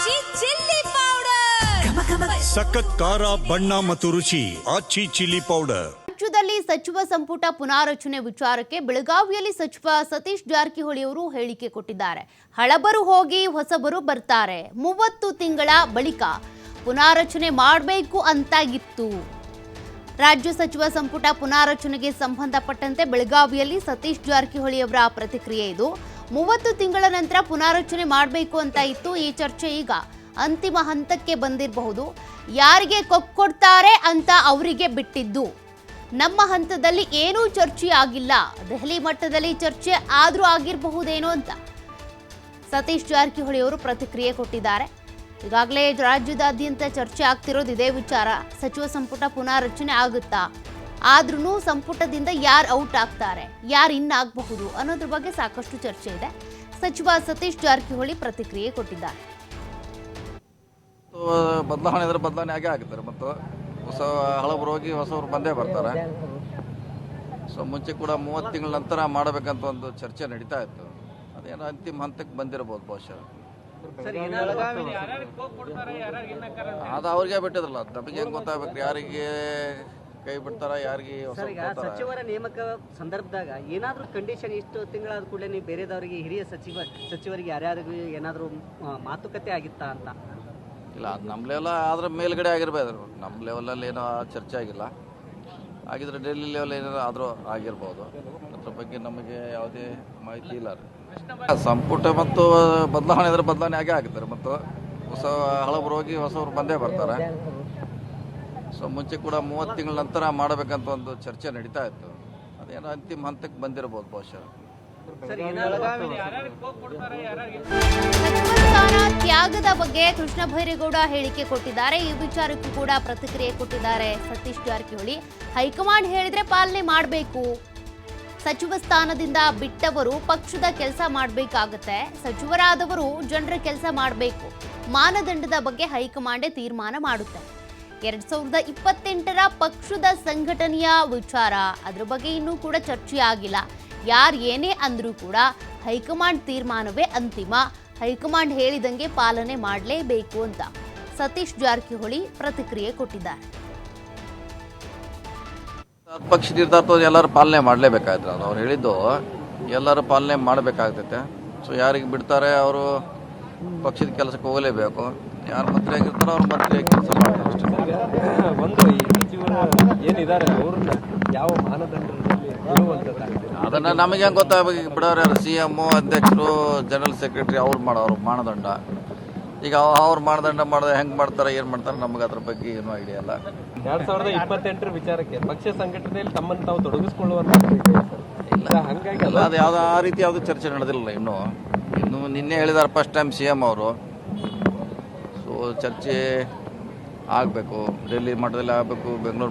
ಆಚಿ chilli powder ಸಖತ್ ಖಾರ ಬಣ್ಣ ಮತ್ತು ರುಚಿ. ಆಚಿ ಚಿಲ್ಲಿ ಪೌಡರ್ ರಾಜ್ಯದಲ್ಲಿ ಸಚಿವ ಸಂಪುಟ ಪುನಾರಚನೆ ವಿಚಾರಕ್ಕೆ ಬೆಳಗಾವಿಯಲ್ಲಿ ಸಚಿವ ಸತೀಶ್ ಜಾರಕಿಹೊಳಿ ಅವರು ಹೇಳಿಕೆ ಕೊಟ್ಟಿದ್ದಾರೆ. ಹಳಬರು ಹೋಗಿ ಹೊಸಬರು ಬರ್ತಾರೆ. ಮೂವತ್ತು ತಿಂಗಳ ಬಳಿಕ ಪುನಾರಚನೆ ಮಾಡಬೇಕು ಅಂತಾಗಿತ್ತು. ರಾಜ್ಯ ಸಚಿವ ಸಂಪುಟ ಪುನಾರಚನೆಗೆ ಸಂಬಂಧಪಟ್ಟಂತೆ ಬೆಳಗಾವಿಯಲ್ಲಿ ಸತೀಶ್ ಜಾರಕಿಹೊಳಿ ಅವರ ಪ್ರತಿಕ್ರಿಯೆ ಇದು. ಮೂವತ್ತು ತಿಂಗಳ ನಂತರ ಪುನಾರಚನೆ ಮಾಡಬೇಕು ಅಂತ ಇತ್ತು ಈ ಚರ್ಚೆ. ಈಗ ಅಂತಿಮ ಹಂತಕ್ಕೆ ಬಂದಿರಬಹುದು. ಯಾರಿಗೆ ಕೊಕ್ಕೊಡ್ತಾರೆ ಅಂತ ಅವರಿಗೆ ಬಿಟ್ಟಿದ್ದು. ನಮ್ಮ ಹಂತದಲ್ಲಿ ಏನೂ ಚರ್ಚೆ ಆಗಿಲ್ಲ. ದೆಹಲಿ ಮಟ್ಟದಲ್ಲಿ ಚರ್ಚೆ ಆದರೂ ಆಗಿರಬಹುದೇನೋ ಅಂತ ಸತೀಶ್ ಜಾರಕಿಹೊಳಿ ಅವರು ಪ್ರತಿಕ್ರಿಯೆ ಕೊಟ್ಟಿದ್ದಾರೆ. ಈಗಾಗಲೇ ರಾಜ್ಯದಾದ್ಯಂತ ಚರ್ಚೆ ಆಗ್ತಿರೋದು ಇದೇ ವಿಚಾರ. ಸಚಿವ ಸಂಪುಟ ಪುನಾರಚನೆ ಆಗುತ್ತಾ? ಆದ್ರೂ ಸಂಪುಟದಿಂದ ಯಾರು ಔಟ್ ಆಗ್ತಾರೆ, ಯಾರು ಇನ್ ಆಗಬಹುದು ಅನ್ನೋದ್ರ ಬಗ್ಗೆ ಸಾಕಷ್ಟು ಚರ್ಚೆ ಇದೆ. ಸಚಿವ ಸತೀಶ್ ಜಾರಕಿಹೊಳಿ ಪ್ರತಿಕ್ರಿಯೆ ಕೊಟ್ಟಿದ್ದಾರೆ. ಬದಲಾವಣೆ ಇದ್ರೆ ಬದಲಾವಣೆ ಆಗೇ ಆಗುತ್ತಾರೆ ಮತ್ತು ಹೊಸ ಹಳಬರು ಹೋಗಿ ಹೊಸಬ್ರು ಬಂದೇ ಬರ್ತಾರೆ. ಸೊ, ಮುಂಚೆ ಕೂಡ ಮೂವತ್ತು ತಿಂಗಳ ನಂತರ ಮಾಡಬೇಕಂತ ಒಂದು ಚರ್ಚೆ ನಡೀತಾ ಇತ್ತು. ಅದೇನೋ ಅಂತಿಮ ಹಂತಕ್ಕೆ ಬಂದಿರಬಹುದು ಬಹುಶಃ. ಅದು ಅವ್ರಿಗೆ ಬಿಟ್ಟಿದ್ರಲ್ಲ ನಮಗೆ ಹೆಂಗೆ ಗೊತ್ತಾಗ್ಬೇಕು ಯಾರಿಗೆ ಕೈ ಬಿಡ್ತಾರ ಯಾರಿಗೆ ಸರ್ ಈಗ ಸಚಿವರ ನೇಮಕ ಸಂದರ್ಭದಾಗ ಏನಾದ್ರೂ ಕಂಡೀಷನ್ ಇಷ್ಟು ತಿಂಗಳಾದ ಕೂಡಲೇ ನೀವು ಬೇರೆದವರಿಗೆ ಹಿರಿಯ ಸಚಿವ ಸಚಿವರಿಗೆ ಯಾರ್ಯಾರಿಗೂ ಏನಾದ್ರೂ ಮಾತುಕತೆ ಆಗಿತ್ತಾ ಅಂತ? ಇಲ್ಲ ಅದು ನಮ್ಮ ಲೆವೆಲ್ ಆದ್ರೆ ಮೇಲ್ಗಡೆ ಆಗಿರ್ಬೋದು ನಮ್ಮ ಲೆವೆಲಲ್ಲಿ ಏನೋ ಚರ್ಚೆ ಆಗಿಲ್ಲ. ಆಗಿದ್ರೆ ಡೆಲ್ಲಿ ಲೆವೆಲ್ ಏನಾದ್ರು ಆದರೂ ಆಗಿರ್ಬೋದು. ಅದ್ರ ಬಗ್ಗೆ ನಮಗೆ ಯಾವುದೇ ಮಾಹಿತಿ ಇಲ್ಲ ರೀ. ಸಂಪುಟ ಮತ್ತು ಬದಲಾವಣೆ ಇದ್ರೆ ಬದಲಾವಣೆ ಆಗೇ ಆಗ್ತಾರೆ ಮತ್ತು ಹೊಸ ಹಳಬರು ಹೋಗಿ ಹೊಸವ್ರು ಬಂದೇ ಬರ್ತಾರೆ. ಸೊ ಮುಂಚೆ ಕೂಡ ಮೂವತ್ತು ತಿಂಗಳ ನಂತರ ಮಾಡಬೇಕಂತ ಒಂದು ಚರ್ಚೆ ನಡೀತಾ ಇತ್ತು. ಅದೇನೋ ಅಂತಿಮ ಹಂತಕ್ಕೆ ಬಂದಿರಬಹುದು ಬಹುಶಃ. ತ್ಯಾಗದ ಬಗ್ಗೆ ಕೃಷ್ಣ ಭೈರೇಗೌಡ ಹೇಳಿಕೆ ಕೊಟ್ಟಿದ್ದಾರೆ. ಈ ವಿಚಾರಕ್ಕೂ ಕೂಡ ಪ್ರತಿಕ್ರಿಯೆ ಕೊಟ್ಟಿದ್ದಾರೆ ಸತೀಶ್ ಜಾರಕಿಹೊಳಿ. ಹೈಕಮಾಂಡ್ ಹೇಳಿದ್ರೆ ಪಾಲನೆ ಮಾಡಬೇಕು. ಸಚಿವ ಸ್ಥಾನದಿಂದ ಬಿಟ್ಟವರು ಪಕ್ಷದ ಕೆಲಸ ಮಾಡಬೇಕಾಗತ್ತೆ. ಸಚಿವರಾದವರು ಜನರ ಕೆಲಸ ಮಾಡಬೇಕು. ಮಾನದಂಡದ ಬಗ್ಗೆ ಹೈಕಮಾಂಡೇ ತೀರ್ಮಾನ ಮಾಡುತ್ತೆ. ಎರಡ್ ಸಾವಿರದ ಇಪ್ಪತ್ತೆಂಟರ ಪಕ್ಷದ ಸಂಘಟನೆಯ ವಿಚಾರ. ಅದ್ರ ಬಗ್ಗೆ ಇನ್ನೂ ಕೂಡ ಚರ್ಚೆ ಆಗಿಲ್ಲ. ಯಾರು ಏನೇ ಅಂದ್ರೂ ಕೂಡ ಹೈಕಮಾಂಡ್ ತೀರ್ಮಾನವೇ ಅಂತಿಮ. ಹೈಕಮಾಂಡ್ ಹೇಳಿದಂಗೆ ಪಾಲನೆ ಮಾಡಲೇಬೇಕು ಅಂತ ಸತೀಶ್ ಜಾರಕಿಹೊಳಿ ಪ್ರತಿಕ್ರಿಯೆ ಕೊಟ್ಟಿದ್ದಾರೆ. ಪಕ್ಷ ನಿರ್ಧಾರ ಎಲ್ಲರೂ ಪಾಲನೆ ಮಾಡಲೇಬೇಕಾಯ್ತು ಅವ್ರು ಹೇಳಿದ್ದು ಎಲ್ಲರೂ ಪಾಲನೆ ಮಾಡಬೇಕಾಗ್ತೈತೆ. ಸೊ ಯಾರಿಗೆ ಬಿಡ್ತಾರೆ ಅವರು ಪಕ್ಷದ ಕೆಲಸಕ್ಕೆ ಹೋಗಲೇಬೇಕು. ಯಾರು ಮಂತ್ರಿ ಆಗಿರ್ತಾರೋ ಅವ್ರು ಮಂತ್ರಿ ಕೆಲಸ ಮಾಡ್ತಾರೆ ಅಷ್ಟೇ. ಒಂದು ಈ ಸಚಿವರು ಏನಿದ್ದಾರೆ ಅವ್ರನ್ನ ಯಾವ ಮಾನದಂಡದಲ್ಲಿ ಅದನ್ನು ನಮಗೆ ಹೆಂಗೆ ಗೊತ್ತಾಗಬೇಕು? ಬಿಡೋರು ಯಾರು? ಸಿ ಎಂ ಅಧ್ಯಕ್ಷರು ಜನರಲ್ ಸೆಕ್ರೆಟರಿ ಅವ್ರು ಮಾಡೋರು ಮಾನದಂಡ. ಈಗ ಅವ್ರು ಮಾನದಂಡ ಮಾಡಿದ್ರೆ ಹೆಂಗೆ ಮಾಡ್ತಾರೆ ಏನು ಮಾಡ್ತಾರೆ ನಮಗೆ ಅದ್ರ ಬಗ್ಗೆ ಏನು ಐಡಿಯಾ ಇಲ್ಲ. ಎರಡ್ ಸಾವಿರದ ಇಪ್ಪತ್ತೆಂಟರ ವಿಚಾರಕ್ಕೆ ಪಕ್ಷ ಸಂಘಟನೆಯಲ್ಲಿ ತಮ್ಮನ್ನು ತಾವು ತೊಡಗಿಸ್ಕೊಳ್ಳುವಂತ ಇಲ್ಲ. ಹಂಗಾಗಿ ಅದು ಯಾವ್ದು ಆ ರೀತಿ ಯಾವುದು ಚರ್ಚೆ ನಡೆದಿಲ್ಲ ಇನ್ನು. ಇನ್ನು ನಿನ್ನೆ ಹೇಳಿದಾರೆ ಫಸ್ಟ್ ಟೈಮ್ ಸಿ ಎಂ ಅವರು. ಚರ್ಚೆ ಆಗಬೇಕು ಡೆಲ್ಲಿ ಮಟ್ಟದಲ್ಲಿ ಆಗಬೇಕು ಬೆಂಗಳೂರು